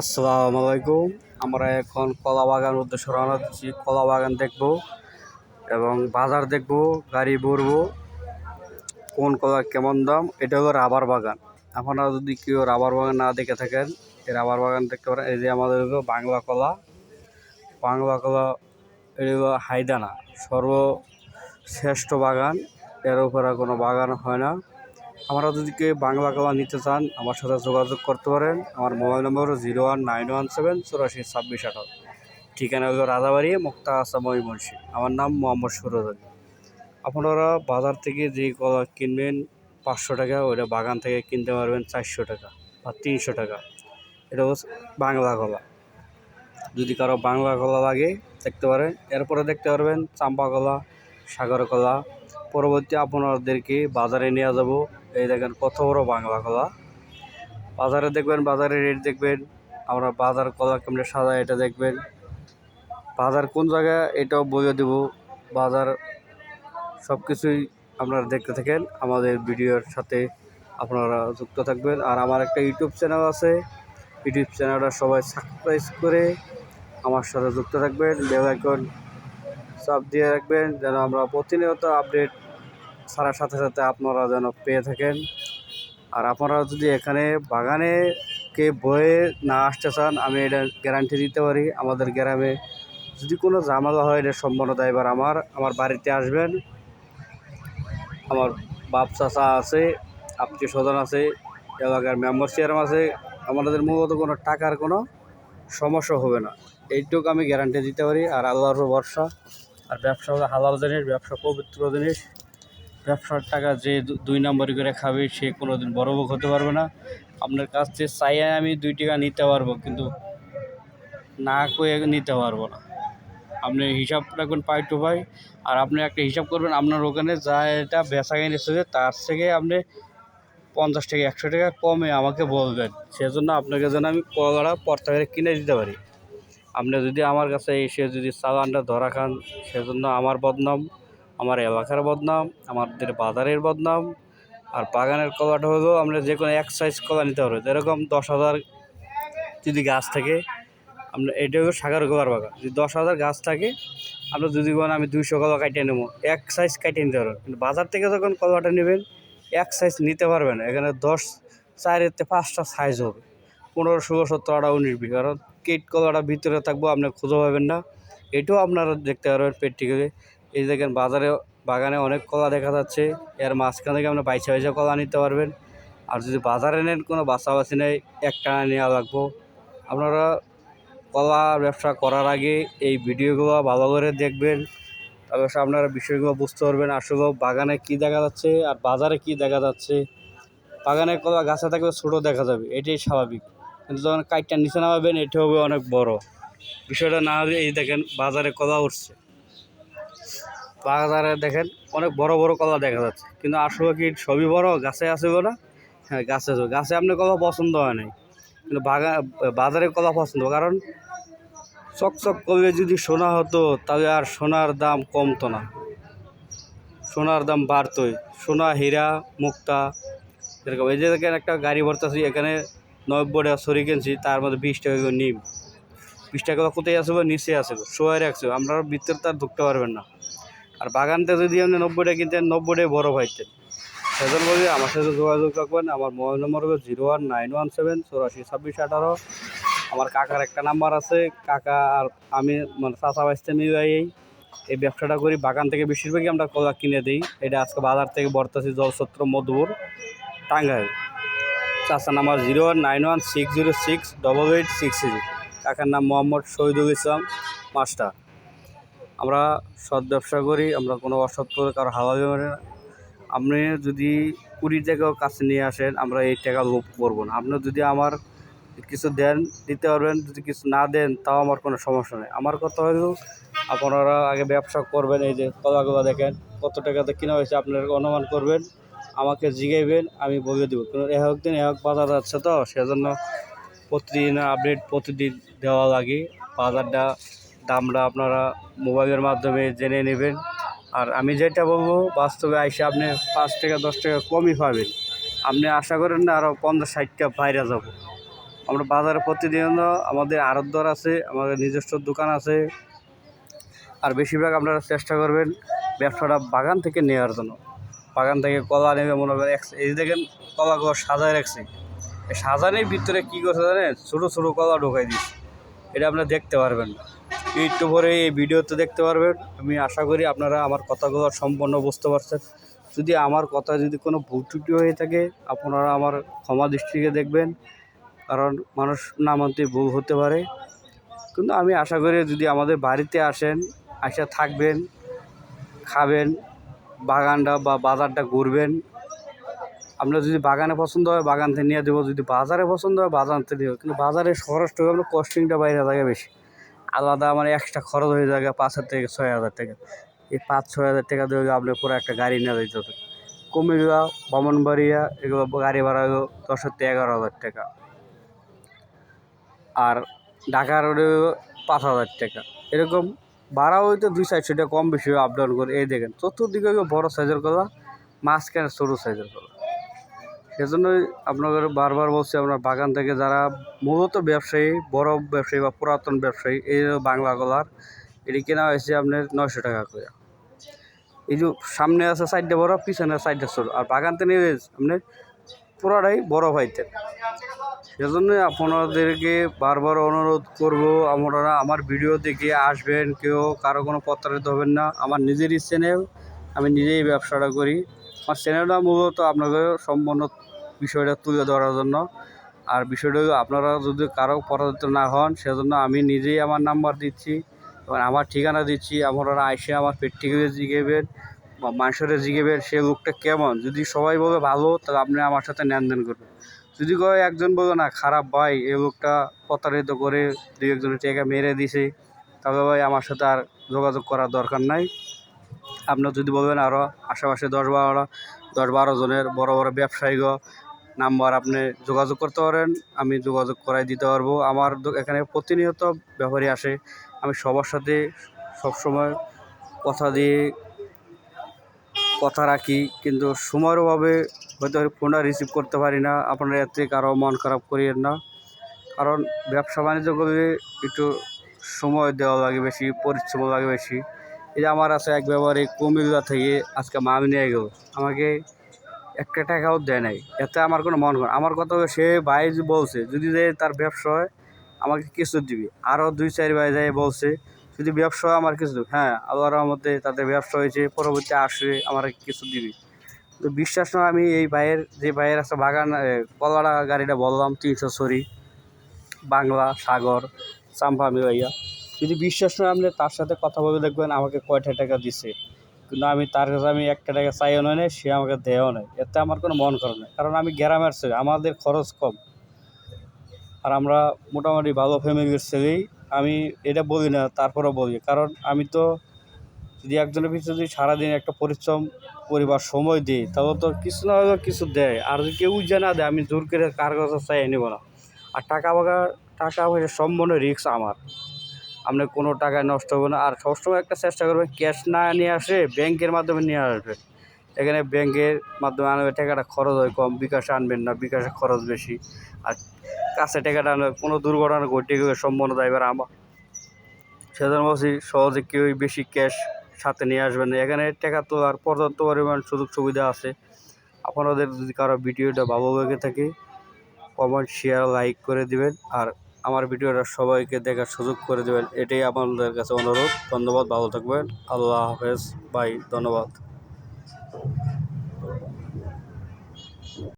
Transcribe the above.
আসসালামু আলাইকুম। আমরা এখন কলা বাগান উদ্দেশ্যে রওনা দিচ্ছি। কলা বাগান দেখব এবং বাজার দেখব, গাড়ি ভরবো, কোন কলা কেমন দাম। এটা হলো রাবার বাগান। আপনারা যদি কেউ রাবার বাগান না দেখে থাকেন, এই রাবার বাগান দেখতে পারেন। এই যে আমাদের হলো বাংলা কলা। বাংলা কলা, এটা হলো হাইদানা। সর্বশ্রেষ্ঠ বাগান। এর উপরে কোনো বাগান হয় না। আমরা যদি কেউ বাংলা কলা নিতে চান, আমার সাথে যোগাযোগ করতে পারেন। আমার mobile number zero one nine one seven, চুরাশি ছাব্বিশ আঠারো। ঠিকানা হলো রাজাবাড়ি, মুক্তা আসাম ময়মনসি আমার নাম মোহাম্মদ সুরজ আলী। আপনারা বাজার থেকে যে কলা কিনবেন, পাঁচশো টাকা, ওইটা বাগান থেকে কিনতে পারবেন চারশো টাকা বা তিনশো টাকা। এটা হচ্ছে বাংলা কলা। যদি কারও বাংলা কলা লাগে, দেখতে পারেন। এরপরে দেখতে পারবেন চাম্পা কলা সাগর কলা পরবর্তী আপনাদেরকে বাজারে নিয়ে যাব। এই দেখেন কত বড় বাংলা কলা। বাজারে দেখবেন বাজারে রেট দেখবেন। আমরা বাজার কলা কেমনে সাজায় এটা দেখবেন। বাজার কোন জায়গায় এটাও বলে দেব। বাজার সব কিছুই আপনারা দেখতে থাকেন। আমাদের ভিডিওর সাথে আপনারা যুক্ত থাকবেন। আর আমার একটা ইউটিউব চ্যানেল আছে। ইউটিউব চ্যানেলটা সবাই সাবস্ক্রাইব করে আমার সাথে যুক্ত থাকবেন। বেল আইকন চাপ দিয়ে রাখবেন, যেন আমরা প্রতিনিয়ত আপডেট ছাড়ার সাথে সাথে আপনারা যেন পেয়ে থাকেন। আর আপনারা যদি এখানে বাগানে কে বয়ে না আসতে চান, আমি এটা গ্যারান্টি দিতে পারি। আমাদের গ্রামে যদি কোনো জামালা হয়, এটা সম্পূর্ণ এবার আমার। আমার বাড়িতে আসবেন। আমার বাপ চাচা আছে, আত্মীয় স্বজন আছে, এলাকার মেম্বার চেয়ারম্যান আছে। আমাদের মূলত কোনো টাকার কোনো সমস্যা হবে না। এইটুকু আমি গ্যারান্টি দিতে পারি। আর আল্লাহর ভরসা। আর ব্যবসা হলো হালাল জিনিস, ব্যবসা পবিত্র জিনিস। ব্যবসার টাকা যে দুই নম্বরই করে খাবে, সে কোনো দিন বড় লোক হতে পারবে না। আপনার কাছ থেকে চাইয়ে আমি দুই টাকা নিতে পারব, কিন্তু না কয়ে নিতে পারব না। আপনি হিসাব রাখবেন পাই টু পাই, আর আপনি একটা হিসাব করবেন আপনার ওখানে যা এটা বেচা কিনেছে তার থেকে আপনি পঞ্চাশ টাকা, একশো টাকা কমে আমাকে বলবেন। সেজন্য আপনাকে যেন আমি কলাটা পর্তা করে কিনে দিতে পারি। আপনি যদি আমার কাছে এসে যদি চালানটা ধরা খান, সেজন্য আমার বদনাম, আমার এলাকার বদনাম, আমাদের বাজারের বদনাম, আর বাগানের কলাটা হলো আমরা যে কোনো এক সাইজ কলা নিতে পারব। যেরকম দশ হাজার যদি গাছ থাকে, আমরা এটা হলো সাগর কলার বাগান। যদি দশ হাজার গাছ থাকে, আমরা যদি বলেন আমি দুইশো কলা কাটিয়ে নেব, এক সাইজ কাটিয়ে নিতে পারবেন কিন্তু বাজার থেকে যখন কলাটা নেবেন, এক সাইজ নিতে পারবেন এখানে দশ থেকে পাঁচটা সাইজ হবে। পনেরো, ষোলো, সতেরো আটা উনিশ বিঘা। কারণ কেট কলাটা ভিতরে থাকব, আপনি খুঁজে পাবেন না। এটাও আপনারা দেখতে পারবেন প্র্যাকটিক্যালি এই দেখেন বাজারে, বাগানে অনেক কলা দেখা যাচ্ছে। এর মাঝখান থেকে আপনি বাইশে বাইশে কলা নিতে পারবেন। আর যদি বাজারে নেন, কোনো বাছাবাছি নেই, একটা নেওয়া লাগবো। আপনারা কলা ব্যবসা করার আগে এই ভিডিওগুলো ভালো করে দেখবেন। সে আপনারা বিষয়গুলো বুঝতে পারবেন, আসলে বাগানে কি দেখা যাচ্ছে আর বাজারে কি দেখা যাচ্ছে। বাগানে কলা গাছে থাকলে ছোটো দেখা যাবে, এটাই স্বাভাবিক। কিন্তু যখন কাইটটা নিচে নামাবেন, এটা হবে অনেক বড়। বিষয়টা না হবে এই দেখেন বাজারে কলা উঠছে। বাজারে দেখেন অনেক বড় বড় কলা দেখা যাচ্ছে। কিন্তু আসলে কি সবই বড়? গাছে আছে না? হ্যাঁ গাছে আছে। গাছে আপনার কলা পছন্দ হয় নাই। কিন্তু বাগা, বাজারে কলা পছন্দ। কারণ চকচক করলে যদি সোনা হতো, তাহলে আর সোনার দাম কমতো না। সোনার দাম বাড়তোই। সোনা, হীরা, মুক্তা, এরকম। এই যে দেখেন একটা গাড়ি ভরতেছি, এখানে নব্বই টাকা সরি কিনছি, তার মধ্যে বিশ টাকা করে নিম। বিশ টাকা কোথায় আসবে নিচে আসবে শোয়াই রাখছে। আমরা ভিতরে তার ঢুকতে পারবেন না। আর বাগানতে যদি আপনি নব্বইটা কিনতেন, নব্বইটাই বড় পাইতেন সেজন বলি, আমার সাথে যোগাযোগ রাখবেন। আমার মোবাইল নম্বর হবে zero one nine one seven চৌরাশি ছাব্বিশ আঠারো। আমার কাকার একটা নাম্বার আছে। কাকা আর আমি মানে চাচা বাইসতে মিলাই এই। ব্যবসাটা করি। বাগান থেকে বেশিরভাগই আমরা কলা কিনে দিই। এটা আজকে বাজার থেকে বর্তাছি জলছত্র মধুপুর, টাঙ্গাইল। চাচার number zero one nine one six zero six double eight six zero. কাকার নাম মোহাম্মদ শহীদুল ইসলাম, মাস্টার। আমরা সৎ ব্যবসা করি, আমরা কোনো অসৎ করে কারও হাওয়ালি মারি না। আপনি যদি কুড়ি টাকাও কাছে নিয়ে আসেন, আমরা এই টাকা লোভ করব না। আপনি যদি আমার কিছু দেন, দিতে পারবেন, যদি কিছু না দেন, তাও আমার কোনো সমস্যা নেই। আমার কথা হলো, আপনারা আগে ব্যবসা করবেন, এই যে কলাগুলো দেখেন, কত টাকাতে কেনা হয়েছে, আপনারা অনুমান করবেন। আমাকে জিগাইবেন, আমি বলে দেবো। কারণ এ হোক দিন, এ হোক বাজার যাচ্ছে তো, সেজন্য প্রতিদিন আপডেট প্রতিদিন দেওয়া লাগে। বাজারটা, দামটা আপনারা মোবাইলের মাধ্যমে জেনে নেবেন। আর আমি যেটা বলব, বাস্তবে আইসে আপনি পাঁচ টাকা দশ টাকা কমই পাবেন। আপনি আশা করেন না আরও পঞ্চাশ ষাটটা বাইরে যাব। আমরা বাজারে প্রতিদিন আমাদের আড়তদর আছে, আমাদের নিজস্ব দোকান আছে। আর বেশিরভাগ আপনারা চেষ্টা করবেন ব্যবসাটা বাগান থেকে নেওয়ার জন্য। বাগান থেকে কলা নেবে, মনে করেন এই দেখেন কলাগুলো সাজায় রাখছে। এই সাজানোর ভিতরে কী করছে জানেন? ছোটো ছোটো কলা ঢোকাই দিচ্ছে এটা আপনারা দেখতে পারবেন। একটু পরে এই ভিডিওতে দেখতে পারবেন। আমি আশা করি আপনারা আমার কথাগুলো সম্পূর্ণ বুঝতে পারছেন। যদি আমার কথা যদি কোনো ভুল ত্রুটি হয়ে থাকে, আপনারা আমার ক্ষমা দৃষ্টিকে দেখবেন। কারণ মানুষ না মানতে ভুল হতে পারে। কিন্তু আমি আশা করি যদি আমাদের বাড়িতে আসেন, আসে থাকবেন, খাবেন বাগানটা বা বাজারটা ঘুরবেন। আপনার যদি বাগানে পছন্দ হয়, বাগান থেকে নিয়ে দেবো যদি বাজারে পছন্দ হয় বাজার থেকে দেবো কিন্তু বাজারে খরচটা আপনার কস্টিংটা বাইরে থাকে বেশি। আলাদা আমার এক্সট্রা খরচ হয়ে যায় পাঁচ হাজার থেকে ছয় হাজার টাকা। এই পাঁচ, ছয় হাজার টাকা দিয়ে আপনি পুরো একটা গাড়ি নিয়ে যেতে হবে। কমে কুমিল্লা ব্রাহ্মণবাড়িয়া এগুলো গাড়ি ভাড়া হলো দশ থেকে এগারো হাজার টাকা। আর ঢাকা রোডে পাঁচ হাজার টাকা। এরকম ভাড়া হয়তো দুই চারশো টাকা কম বেশি আপ ডাউন করে। এই দেখেন, চতুর্দিকে বড় সাইজের কলা, মাঝখানে ছোটো সাইজের কলা। সেজন্যই আপনাদের বারবার বলছি, আপনার বাগান থেকে যারা মূলত ব্যবসায়ী, বড় ব্যবসায়ী বা পুরাতন ব্যবসায়ী, এই বাংলা কলার, এটি কেনা হয়েছে আপনার নয়শো টাকা করে। এই যে সামনে আছে সাইডটা বড়, পিছনে সাইডটা ছোটো। আর বাগান থেকে নিয়ে আপনার পুরাটাই বড় পাইতেন সেজন্যই আপনাদেরকে বারবার অনুরোধ করব, আপনারা আমার ভিডিও দেখে আসবেন, কেউ কারও কোনো প্রতারিত হবেন না। আমার নিজেরই চ্যানেল আমি নিজেই ব্যবসাটা করি। আমার চ্যানেলটা মূলত আপনাকে সম্পূর্ণ বিষয়টা তুলে ধরার জন্য। আর বিষয়টা আপনারা যদি কারও পরাজিত না হন, সেজন্য আমি নিজেই আমার নাম্বার দিচ্ছি, এবং আমার ঠিকানা দিচ্ছি। আপনারা আইসে আমার পেট থেকে জিগেবেন, বা মানুষের জিগেবেন, সে লোকটা কেমন? যদি সবাই বলে ভালো, তাহলে আপনি আমার সাথে লেনদেন করবেন। যদি কয় একজন বলবে না, খারাপ ভাই এই লোকটা প্রতারিত করে দুই একজনের টাকা মেরে দিছে তবে ভাই আমার সাথে আর যোগাযোগ করার দরকার নাই। আপনার যদি বলবেন আরও আশেপাশে দশ বারো দশ বারো জনের বড় বড় ব্যবসায়ীগ, নাম্বার আপনি যোগাযোগ করতে পারেন, আমি যোগাযোগ করাই দিতে পারব। আমার এখানে প্রতিনিয়ত ব্যাপারী আসে, আমি সবার সাথে সবসময় কথা দিয়ে কথা রাখি, কিন্তু সময়ের অভাবে হয়তো ফোনটা রিসিভ করতে পারি না, আপনারা এর থেকে কারও মন খারাপ করিয়েন না। কারণ ব্যবসা বাণিজ্য করলে একটু সময় দেওয়া লাগে বেশি, পরিশ্রম লাগে বেশি। এই যে আমার আছে এক ব্যাপারে কুমিল্লা থেকে আজকে মাল নিয়ে গেল। আমাকে একটা টাকাও দেয় নাই, এতে আমার কোনো মন করে আমার কথা সে ভাই বলছে, যদি যে তার ব্যবসা হয়, আমাকে কিছু দিবি। আরও দুই চার ভাই যাই বলছে, যদি ব্যবসা হয়, আমার কিছু হ্যাঁ আল্লাহর রহমতে তাদের ব্যবসা হয়েছে, পরবর্তী আসবে আমার কিছু দিবি। তো বিশ্বাস নয়, আমি এই ভাইয়ের, যে ভাইয়ের আছে বাগান কলাড়া গাড়িটা বললাম, তিনশো সরি বাংলা, সাগর চাম্পামি ভাইয়া যদি বিশ্বাস নয়, আপনি তার সাথে কথা বলে দেখবেন, আমাকে কয়টা টাকা দিছে। কিন্তু আমি তার কাছে, আমি একটা টাকা চাইও নয় সে আমাকে দেয়ও নাই এতে আমার কোনো মন করে না কারণ আমি গ্রামের ছেলে, আমাদের খরচ কম। আর আমরা মোটামুটি ভালো ফ্যামিলির ছেলেই। আমি এটা বলি না, তারপরেও বলি। কারণ আমি তো যদি একজনের পিছনে যদি সারাদিন একটা পরিশ্রম পরিবার সময় দিই তাহলে তো কিছু না কিছু দেয়। আর যদি কেউ যে না দেয়, আমি জোর করে কার কাছে চাই নেব না। আর টাকা বাগা টাকা পয়সা সম্পূর্ণ রিস্ক আমার। আপনার কোনো টাকায় নষ্ট হবে না। আর সবসময় একটা চেষ্টা করবেন ক্যাশ না নিয়ে আসে ব্যাংকের মাধ্যমে নিয়ে আসবে। এখানে ব্যাংকের মাধ্যমে আনবে টাকাটা খরচ হয় কম, বিকাশে আনবেন না, বিকাশে খরচ বেশি। আর কাছে টাকাটা আনলে কোনো দুর্ঘটনা ঘটে গেলে সম্পূর্ণ দায়বার আমার। সেজন্য বলছি সহজে কেউই বেশি ক্যাশ সাথে নিয়ে আসবেন। এখানে টাকা তোলার পর্যাপ্ত পরিমাণ সুযোগ সুবিধা আছে। আপনাদের যদি কারও ভিডিওটা ভালো লেগে থাকে কমেন্ট শেয়ার লাইক করে দিবেন। আর আমার ভিডিওটা সবাইকে দেখার সুযোগ করে দেবেন। এটাই আপনাদের কাছে অনুরোধ। ধন্যবাদ, ভালো থাকবেন। আল্লাহ হাফেজ। বাই, ধন্যবাদ।